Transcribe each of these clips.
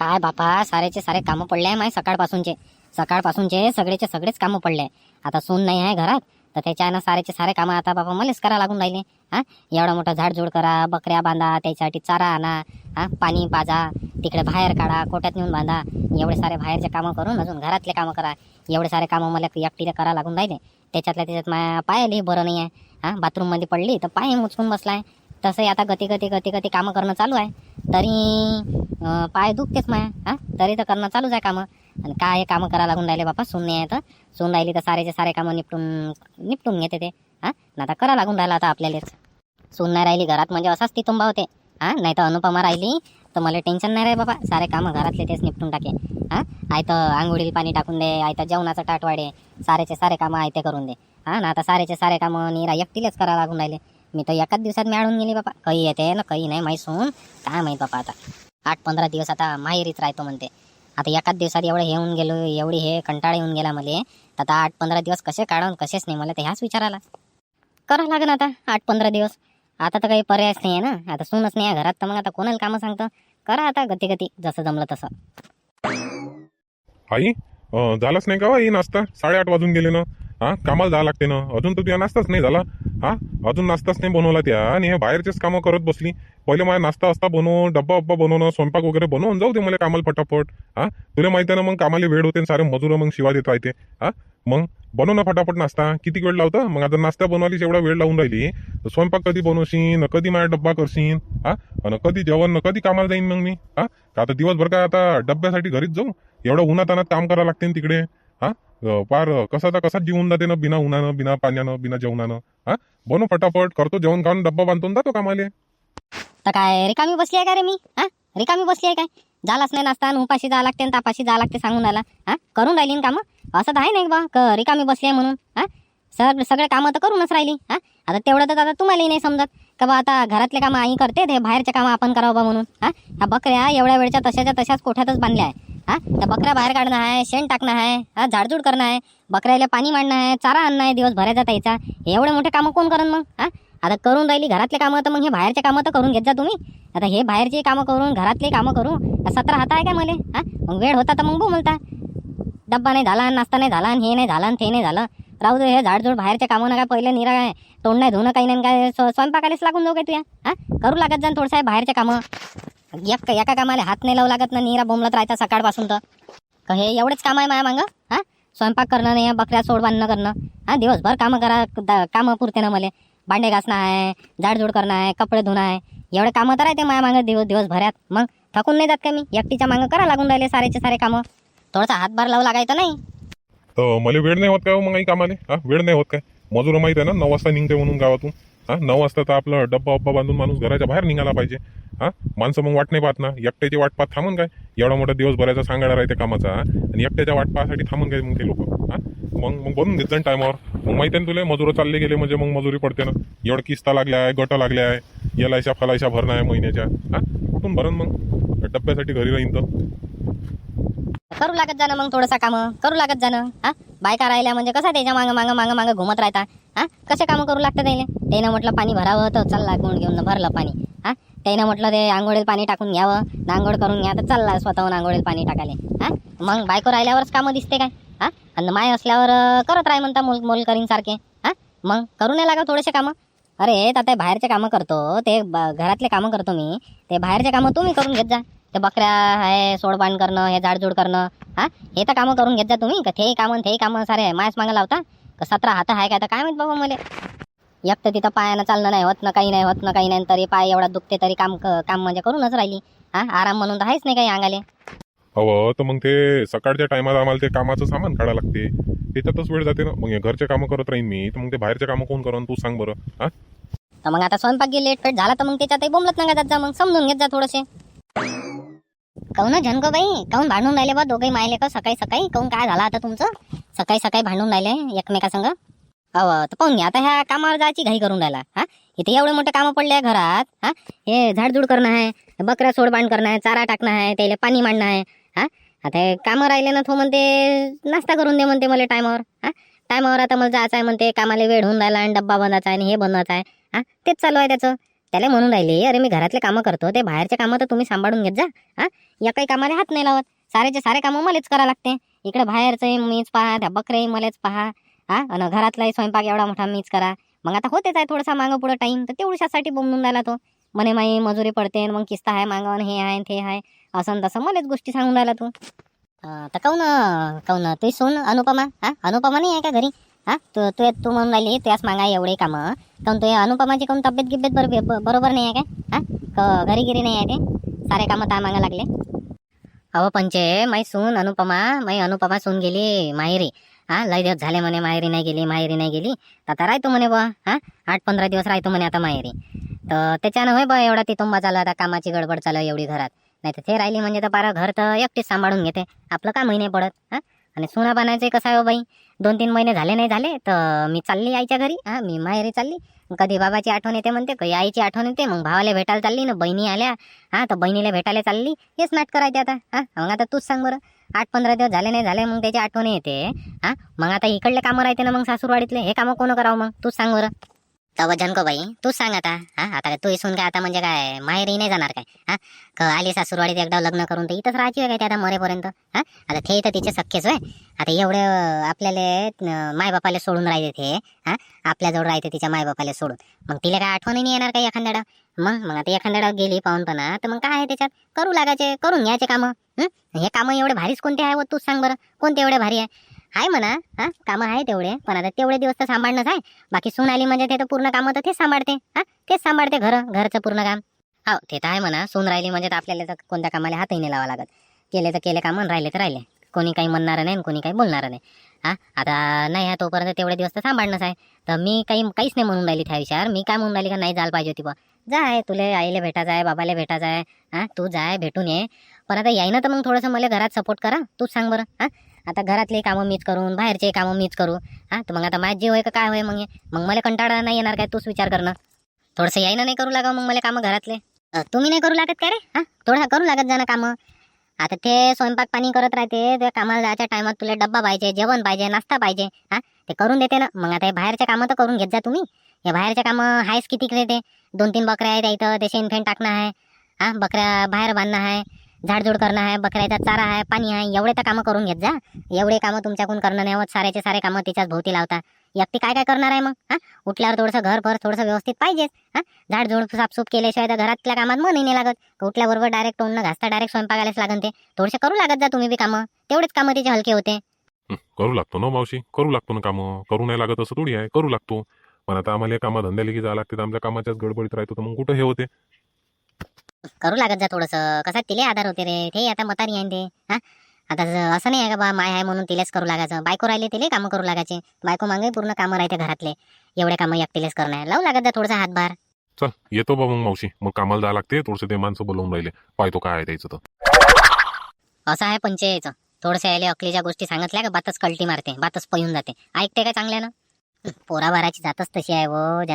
काय बापा सारेचे सारे कामं पडले आहे माय सकाळपासूनचे. सकाळपासूनचे सगळेचे सगळेच कामं पडले आता सून नाही आहे घरात तर त्याच्यानं सारेचे सारे कामं आता बाबा मलाच करा लागून राहिले. हा? एवढा मोठा झाडझूड करा बकऱ्या बांधा त्याच्यासाठी चारा आणा हा? पाणी पाजा तिकडे बाहेर काढा कोट्यात नेऊन बांधा. एवढे सारे बाहेरचे कामं करून अजून घरातले कामं करा. एवढे सारे कामं मला एकटीला करा लागून राहिले. त्याच्यातल्या त्याच्यात माझ्या पायालाही बरं नाही आहे हा? बाथरूममध्ये पडली तर पाय मुचकून आहे तसंही आता गती गती गती गती कामं करणं चालू आहे. तरी पाय दुखतेच माया. हा? तरी तर करणं चालूच आहे कामं. आणि काय हे कामं करा लागून राहिले बापा? सून नाही आहे तर. सून राहिली तर सारेचे सारे कामं निपटून निपटून घेते ते. हा? ना आता करा लागून राहिला आता आपल्यालाच. सून नाही राहिली घरात म्हणजे असाच ती तुंबा होते. हा? नाही तर अनुपमा राहिली तर मला टेन्शन नाही रे बाबा सारे कामं घरातले तेच निपटून टाके. हा? आयतं आंघोळीला पाणी टाकून दे आयतं जेवणाचं ताट सारेचे सारे कामं आयते करून दे. हा? ना आता सारेचे सारे कामं निरा एकटीलेच करा लागून राहिले. मी तर एकाच दिवसात मिळून गेली बाबा काही येते ना काही नाही माहीत सोडून. काय माहीत बापा आता. आठ पंधरा दिवस आता माहेरीच राहतो म्हणते. आता एकाच दिवसात एवढं हे होऊन गेलो एवढी हे कंटाळा येऊन गेला मला. तर आता आठ पंधरा दिवस कसे काढून कसेच नाही मला तर ह्याच विचारायला. करा लागेल आता आठ पंधरा दिवस. आता तर काही पर्यायच नाही आहे ना. आता सूनच नाही आहे घरात तर मग आता कोणाला कामं सांगतं? करा आता गती गती जसं जमलं तसं. आई झालंच नाही का हो, नाश्ता? साडेआठ वाजून गेले ना. हा? कामाला जावं लागते ना. अजून तर तुझ्या नाश्ताच नाही झाला. हा? अजून नाश्ताच नाही बनवला त्या. आणि हे बाहेरचेच कामं करत बसली. पहिले माझा नाश्ता असता बनव डब्बा अब्बा बनवणं स्वयंपाक वगैरे बनवून जाऊ दे मला कामाला फटाफट. हा? तुला माहिती आहे ना मग कामाला वेळ होते सारे मजूर मग शिवा देत राहते. हा? मग बनव ना फटाफट नाश्ता. किती वेळ लावतं? मग आता नाश्ता बनवायला एवढा वेळ लावून राहिली तर स्वयंपाक कधी बनवशील कधी माझा डब्बा करशील? हा? आणि कधी जेवण न कधी कामाला जाईन मग मी? हा? का आता दिवसभर काय आता डब्यासाठी घरीच जाऊ? एवढं उन्हातानात काम करावं लागते तिकडे. हा? पार कसाचा कसाच जीवन जाते ना बिना उन्हानं बिना पाण्यानं बिना जेवणानं. हा? बनू फटाफट करतो जेवण खाऊन डब्बा बांधून जातो कामाले. तर काय रिकामी बसली आहे का रे मी? हा? रिकामी बसली आहे काय? झालाच नाही नाश्ता आणि उपाशी जावं लागते आणि तापाशी जावं लागते सांगून आला हा? करून राहिली ना कामं? असं तर आहे नाही बा क रिकामी बसली आहे म्हणून. हा? सर सगळे कामं तर करूनच राहिली. हा? आता तेवढं तर आता तुम्हालाही नाही समजत. का बा आता घरातले कामं आई करते ते बाहेरचे कामं आपण करावं बा म्हणून. हा बकऱ्या एवढ्या वेळच्या तशाच्या तशाच कोठ्यातच बांधल्या आहे. हा? त्या बकऱ्या बाहेर काढणं आहे शेण टाकणं आहे हा झाडझूड करणं आहे बकऱ्याला पाणी मांडणं आहे चारा आणणं आहे दिवसभराचा त्याचा हे एवढे मोठे कामं कोण करण मग हा? आता करून राहिली घरातले कामं तर मग हे बाहेरचे कामं तर करून घेत जा तुम्ही. आता हे बाहेरचे कामं करून घरातले कामं करू सतरा हात आहे का मला हा? मग वेळ होता तर मग बोलता डब्बा नाही झाला नाश्ता नाही झाला आणि हे नाही झालं आणि ते नाही झालं. राहू दे हे झाडझूड बाहेरच्या कामं ना काय पहिले निरा काय तोंड नाही धुणं काही नाही काय स्वयंपाकालाच लागून जाऊ काय तुया हा? करू लागत जा थोडंसं बाहेरचे कामं. एक एका कामाला हात नाही लावू लागत ना निरा बोंबलत राहता सकाळपासून तर. हे एवढेच काम आहे माया मागं? हा? स्वयंपाक करणं नाही बकऱ्या सोड बांधणं करणं. हा दिवसभर कामं करा कामं पुरते ना मला. भांडे घासणं आहे झाडझूड करणं आहे कपडे धुणं आहे. एवढे कामं तर राहते माया मागं दिवस दिवसभरात. मग थकून नाही जात का मी? एकटीच्या मागं करा लागून राहिले सारेचे सारे कामं. थोडासा हातभार लावू लागायचं नाही. तर मला वेळ नाही होत काय हो मग काही कामाले? हा वेळ नाही होत काय? मजूर माहीत आहे ना नऊ वाजता निघते म्हणून गावातून. हां नऊ वाजता तर आपलं डब्बा उब्बा बांधून माणूस घराच्या बाहेर निघाला पाहिजे. हां माणसं मग वाट नाही पाहत ना. एकट्याची वाट पाहत थांबून काय? एवढा मोठा दिवसभराचा सांगाडा राहते कामाचा आणि एकट्याच्या वाट पाहासाठी थांबून काय मग ते लोक हां. मग मग बनून घेत जाईन टायमावर मग माहिती आहे ना तुला मजूर चालले गेले म्हणजे मग मजुरी पडते ना. एवढं किस्ता लागल्या आहे गटा लागल्या आहे. येलायशा फलायशा भरणं आहे महिन्याच्या हां. कुठून भरण मग? डब्यासाठी घरी राहीन तर. करू लागत जाणं मग थोडंसं कामं? करू लागत जाणं? हा? बायका राहिल्या म्हणजे कसं त्याच्या मागं मागं मागं मागं घुमत राहता? हा? कसे कामं करू लागतं त्याने त्यानं म्हटलं पाणी भरावं तर चालला गुण घेऊन भरलं पाणी. हा? त्यानं म्हटलं ते आंघोळीत पाणी टाकून घ्यावं. न करून घ्या तर चालला स्वतःहून आंघोळीत पाणी टाकाले हा? मग बायको राहिल्यावरच कामं दिसते काय? हा? आणि माय असल्यावर करत राह म्हणता मोल मोल करीन सारखे हा? मग करू नाही लागा थोडेसे कामं? अरे आता बाहेरचे कामं करतो. ते घरातले कामं करतो मी. ते बाहेरचे कामं तुम्ही करून घेत जा. ते बकऱ्या आहे सोडबाण करणं हे झाडझूड करणं. हा? हे तर कामं करून घेत जा तुम्ही. का तेही कामं तेही कामं सारे मायाच मागं लावता? का सतरा हात आहे का? तर काय माहीत बाबा मला? एक तर तिथं पायानं चालणं नाही होत ना काही नाही होत ना काही नाही. तरी पाय एवढा दुखते तरी काम काम म्हणजे करूनच राहिली. हा? आराम म्हणून तर आहेच नाही काही अंगाले. अहो तर मग ते सकाळच्या टायमात आम्हाला ते कामाचं सामान काढा लागते. त्याच्यातच वेळ जाते ना. मग घरचे कामं करत राहीन मी. तर मग ते बाहेरचे कामं कोण करण तू सांग बरं. हा? तर मग आता स्वयंपाक गे लेट पेट झाला तर मग त्याच्यातही बोंबलत नका जात जा. मग समजून घेत जा थोडेसे. काऊन झनको बाई? काऊन भांडून राहिले बा दोघे मायले का सकाळी सकाळी? काऊन काय झालं आता तुमचं? सकाळी सकाळी भांडून राहिले एकमेकासंग अव तर पाहून घ्या आता ह्या कामावर जायची घाई करून राहिला हा? इथे एवढे मोठे कामं पडले आहे घरात हा? हे झाडझूड करणं आहे बकऱ्या सोडबांड करणं आहे चारा टाकणं आहे त्याला पाणी मांडणं आहे हा? आता कामं राहिले ना तो म्हणते नाश्ता करून दे म्हणते मला टायमावर हा? टायमावर आता मला जायचं आहे म्हणते कामाला वेळ होऊन राहिला आणि डब्बा बनवायचा आहे आणि हे बनवायचं आहे हा? तेच चालू आहे त्याचं. त्याला म्हणून राहिले अरे मी घरातले कामं करतो ते बाहेरचे कामं तर तुम्ही सांभाळून घेत जा हा? या काही कामाला हात नाही लावत. सारेचे सारे कामं मलाच करा लागते. इकडे बाहेरचे मीच पहा त्या बकरे मलाच पहा हा? आणि घरातलाही स्वयंपाक एवढा मोठा मीच करा. मग आता होतेच आहे थोडासा मागं पुढं टाईम तर तेवढ्यासाठी बोंबून राहिला तो. म्हणे माई मजुरी पडते मग किस्त आहे मागवण हे आहे ते आहे. असं न तसं मलाच गोष्टी सांगून राहिला तू. तर काऊन काऊन? ते सोन अनुपमा हा? अनुपमा नाही आहे का घरी? हा? तू तू तू म्हणून राहिली त्यास मागा एवढे कामं. काऊन तू अनुपमाची काऊन तब्येत गिब्येत बरोबर बरोबर नाही आहे काय? हा? क- घरी गिरी नाही आहे ते? सारे कामं ता मागा लागले. अहो पंचे माई सून अनुपमा. माई अनुपमा सून गेली माहेरी. हा? लय दिवस झाले म्हणे माहेरी नाही गेली माहेरी नाही गेली. आता राहतो म्हणे बा हा? आठ पंधरा दिवस राहतो म्हणे आता माहेरी. तर त्याच्यानं होय बा एवढा तितुंबा चालू आता कामाची गडबड चालू एवढी घरात. नाही तर ते राहिली म्हणजे तर पारा घर तर एकटीच सांभाळून घेते. आपलं का महिने पडत हा? आणि सुना बनायचं कसं आहे हो बाई? दोन तीन महिने झाले नाही झाले तर मी चालली आईच्या घरी. हां मी माहेरी चालली. कधी बाबाची आठवण येते म्हणते कधी आईची आठवण येते. मग भावाला भेटायला चालली ना बहिणी आल्या. हा तर बहिणीला भेटायला चालली. हेच नाट करायचे आता. हा मग आता तूच सांग बरं. आठ पंधरा दिवस झाले नाही झाले मग त्याची आठवण येते. हा मग आता इकडले कामं राहते ना मग सासूरवाडीतले. हे कामं कोण करावं मग? तूच सांग बरं. तव जनको बाई तूच सांग आता हा? आता काय तू इसून काय आता म्हणजे काय माहेरी नाही जाणार काय हा? क आली सासूरवाडीत एकदा लग्न करून तर इथंच राहायची काय ते आता मरेपर्यंत हा? आता ते तर तिचे सख्खेच होय. आता एवढे आपल्याला मायबापाला सोडून राहते ते हा? आपल्याजवळ राहते तिच्या मायबापाला सोडून. मग तिला काय आठवणही नाही येणार काय एखाद्याला मग मग आता एखाद्याला गेली पाहूनपणा तर मग काय आहे त्याच्यात? करू लागायचे करून घ्यायचे कामं हे कामं एवढे भारीच कोणते आहे व तूच सांग बरं. कोणते एवढे भारी आहे? आहे म्हणा हा? कामं आहे तेवढे पण आता तेवढे दिवस तर सांभाळणंच आहे. बाकी सून आली म्हणजे ते तर पूर्ण कामं तर तेच सांभाळते हा? तेच सांभाळते घरं घरचं पूर्ण काम. हो ते तर आहे म्हणा सून राहिली म्हणजे तर आपल्याला तर कोणत्या कामाला हातही नाही लावा लागत. केले तर केले कामं राहिले तर राहिले. कोणी काही म्हणणार नाही आणि कोणी काही बोलणार नाही. हा? आता नाही हा तोपर्यंत तेवढे दिवस तर सांभाळणंच आहे. तर मी काही काहीच नाही म्हणून राहिली त्या विषयावर. मी काय म्हणून राहिली का? नाही जायला पाहिजे होती बा जाय तुले आईला भेटायचं आहे बाबाला भेटायचं आहे. हा? तू जाय भेटून ये. पण आता यायनं तर मग थोडंसं मला घरात सपोर्ट करा. तूच सांग बरं. हा? आता घरातले कामं मीच करून बाहेरचे कामं मीच करू. हा तर मग आता माझी होय का काय होय मग मग मला कंटाळा नाही येणार काय तूच विचार करणं. थोडंसं यायनं नाही करू लागा मग मला कामं घरातले. तुम्ही नाही करू लागत काय रे? हा थोडं करू लागत जा ना कामं. आता ते स्वयंपाक पाणी करत राहते ते कामाला जायच्या टायमात तुला डब्बा पाहिजे जेवण पाहिजे नाश्ता पाहिजे. हा ते करून देते ना. मग आता हे बाहेरच्या कामं तर करून घेत जा तुम्ही. हे बाहेरचे कामं आहेच किती ते? दोन तीन बकऱ्या आहेत इथं ते शेणफेण टाकणं आहे. हा बकऱ्या बाहेर बांधणं आहे. झाडझूड करणं आहे बकऱ्याचा चारा आहे पाणी आहे एवढे तर कामं करून घेत जा. एवढे कामं तुमच्याकडून करणं नाही होत सारेचे सारे कामं तिच्याच भोवती लावता. एकटी काय काय करणार आहे मग? हा? उठल्यावर थोडंसं घर भर थोडंसं व्यवस्थित पाहिजेच. हा? झाडझूड साफसूफ केल्याशिवाय तर घरातल्या कामात मनही नाही लागत. उठल्याबरोबर डायरेक्ट तोंड घासता डायरेक्ट स्वयंपाकालाच लागन ते. थोडेसे करू लागत जा तुम्ही बी कामं. तेवढेच कामं तिचे हलके होते. करू लागतो ना मावशी? करू लागतो ना कामं. करू नाही लागत असं थोडी आहे. करू लागतो. पण आता आम्हाला कामा धंद्याला की जावं लागते आमच्या कामाच्याच गडबडीत राहतो तर मग कुठं हे होते? करू लागत जा थोडंसं. कसं तिले आधार होते रे? ते आता मतारी आहे ते हा? आता असं नाही आहे का बा माय आहे म्हणून तिलेच करू लागायचं. बायको राहिले तिले कामं करू लागायचे. बायको मागे पूर्ण कामं राहते घरातले. एवढे कामं एकटीलेच करणं लावू लागत जा थोडासा हातभार. चल येतो बा मग मावशी. मग कामाला जावं लागते थोडंसं ते माणसं बोलवून राहिले. पाहतो काय आहे त्याचं तर. असं आहे पंचायचं थोडंसं यायला अकलीच्या गोष्टी सांगितल्या का? बातच कलटी मारते. बातच पळून जाते. ऐकते का चांगल्यानं? पोराबाराची जातच तशी आहे व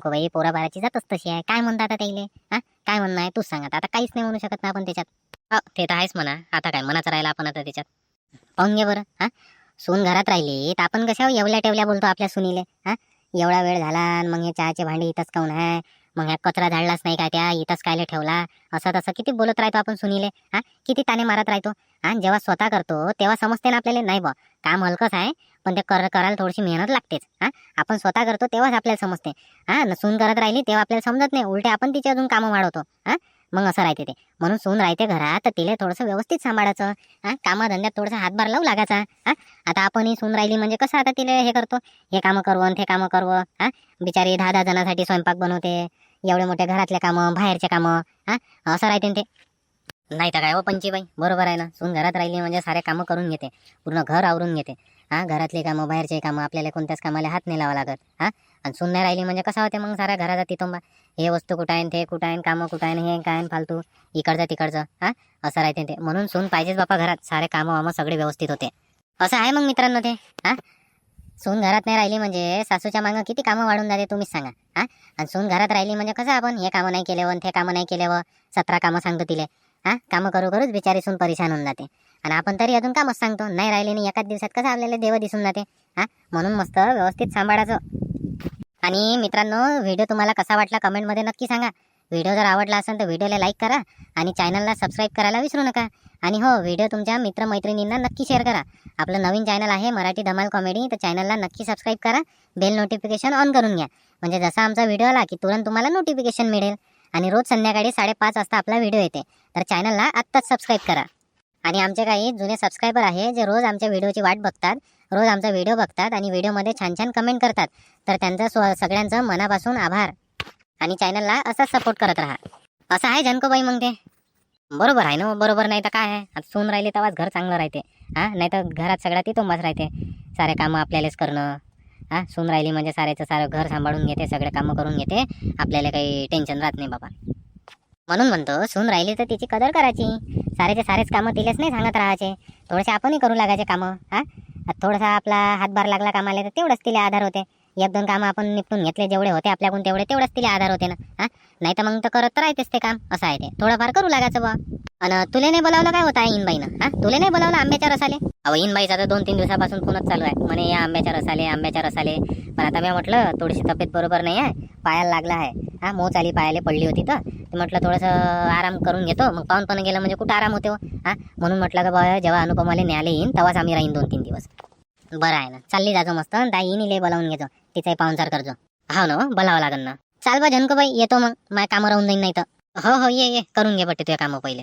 पोरा पोराबाराची जातच तशी आहे. काय म्हणता आता त्याईले हा? काय म्हणणं आहे? तूच सांगत आता. काहीच नाही म्हणू शकत ना आपण त्याच्यात. हो ते तर आहेच म्हणा. आता काय मनाचं राहिलं आपण आता त्याच्यात. पाहून घे बरं. हा? सून घरात राहिली. तर आपण कशा एवढ्या टेवल्या बोलतो आपल्या सुनीले? हा? एवढा वेळ झाला आणि मग हे चहाचे भांडे इथंच काऊन आहे? मग ह्या कचरा झाडलाच नाही का त्या इथंच कायले ठेवला? असं तसं किती बोलत राहतो आपण सुनीले हा? किती ताने मारत राहतो? आणि जेव्हा स्वतः करतो तेव्हा समजते ना आपल्याला? नाही बा काम हलकंच आहे पण ते कर करायला थोडीशी मेहनत लागतेच हा? आपण स्वतः करतो तेव्हाच आपल्याला समजते हा? सून करत राहिली तेव्हा आपल्याला समजत नाही उलटे आपण तिचे अजून कामं वाढवतो हा? मग असं राहते ते. म्हणून सून राहते घरात तर तिला थोडंसं व्यवस्थित सांभाळायचं हा? कामाधंद्यात थोडासा हातभार लावू लागायचा हा? आता आपणही सून राहिली म्हणजे कसं आता तिला हे करतो? हे कामं करवं ते कामं करवं हा? बिचारी दहा दहा जणांसाठी स्वयंपाक बनवते एवढे मोठे घरातले कामं बाहेरचे कामं हा? असं राहते ते. नाही तर काय हो पंचीबाई बरोबर आहे ना. सून घरात राहिली म्हणजे सारे कामं करून घेते. पूर्ण घर आवरून घेते. हा? घरातले कामं बाहेरचे कामं आपल्याला कोणत्याच कामाला हात नाही लावा लागत. हा? आणि सून नाही राहिली म्हणजे कसं होते मग साऱ्या घराचा तितोंबा? हे वस्तू कुठं आहे ते कुठं आहे कामं कुठं आहे हे काय फालतू? इकडचं तिकडचं. हा? असं राहते ते. म्हणून सून पाहिजेच बापा घरात. सारे कामं वामं सगळे व्यवस्थित होते. असं आहे मग मित्रांनो ते. हा? सून घरात नाही राहिली म्हणजे सासूच्या मागं किती कामं वाढून जाते तुम्हीच सांगा हा? आणि सून घरात राहिली म्हणजे कसं आपण? हे कामं नाही केले ते कामं नाही केले व सतरा कामं सांगतो तिले हा? कामं करू करूच बिचारी सून परेशान होऊन जाते. आणि आपण तरी अजून कामच सांगतो नाही राहिले नाही एकाच दिवसात कसं आपल्याला देव दिसून जाते हा? म्हणून मस्त व्यवस्थित सांभाळायचं. आणि मित्रांनो व्हिडिओ तुम्हाला कसा वाटला कमेंटमध्ये नक्की सांगा. व्हिडिओ जर आवडला असेल तर व्हिडिओला लाईक करा आणि चॅनलला सबस्क्राईब करायला विसरू नका. आणि हो व्हिडिओ तुमच्या मित्रमैत्रिणींना नक्की शेअर करा. आपलं नवीन चॅनल आहे मराठी धमाल कॉमेडी तर चॅनलला नक्की सबस्क्राईब करा. बेल नोटिफिकेशन ऑन करून घ्या. म्हणजे जसा आमचा व्हिडिओ आला की तुरंत तुम्हाला नोटिफिकेशन मिळेल. आणि रोज संध्याकाळी साडेपाच वाजता आपला व्हिडिओ येते. तर चॅनलला आत्ताच सबस्क्राईब करा. आणि आमचे काही जुने सबस्क्रायबर आहे जे रोज आमच्या व्हिडिओची वाट बघतात रोज आमचा व्हिडिओ बघतात आणि व्हिडिओमध्ये छान छान कमेंट करतात. तर त्यांचं स्व सगळ्यांचं मनापासून आभार. आणि चॅनलला असाच सपोर्ट करत राहा. असं आहे जनकोबाई मग ते? बरोबर आहे ना हो, बरोबर नाही तर काय आहे? आता सून राहिली तेव्हाच घर चांगलं राहते. हां नाही तर घरात सगळ्यात ती राहते. सारे कामं आपल्यालाच करणं. हां सून राहिली म्हणजे साऱ्याचं सारं घर सांभाळून घेते सगळे कामं करून घेते. आपल्याला काही टेन्शन राहत नाही बाबा. म्हणून म्हणतो सून राहिली तर तिची कदर करायची. सारेचे सारेच कामं तिलेच नाही सांगत राहायचे. थोडेसे आपणही करू लागायचे कामं. हां थोडासा आपला हातभार लागला कामाला तर तेवढंच तिला आधार होते. एक दोन कामं आपण निपटून घेतले जेवढे होते आपल्याकडून तेवढे तेवढंच तिला आधार होते ना हा? नाही तर मग तर करत तर राहतेच ते काम असं आहे ते. थोडंफार करू लागायचं बा आणि तुले नाही बोलावलं काय होतं इनबाईनं हा? तुले नाही बोलावलं आंब्याच्या रसाले? अहो इनबाईचा तर दोन तीन दिवसापासून फोनच चालू आहे. म्हणे या आंब्याच्या रसाले आंब्याच्या रसाले. पण आता मी म्हटलं थोडीशी तब्येत बरोबर नाही आहे पायाला लागला आहे. हा मोच आली पायाला पडली होती तर. म्हटलं थोडंसं आराम करून घेतो. मग पाहून पण गेलं म्हणजे कुठं आराम होते हो म्हणून म्हटलं का बा जेव्हा अनुपमाले न्यायला येईन तेव्हाच आम्ही राहीन दोन तीन दिवस. बरं आहे ना. चालली जातो मस्त. दाईनी लय बोलावून घेतो. तिचाही पाहुणचार करतो. हो ना बोलावं लागेल ना. चाल बा जनकोबाई येतो मग. माझ्या कामं राहून जाईन नाही तर हो हो ये ये. करून घे बट्टे तुझ्या कामं पहिले.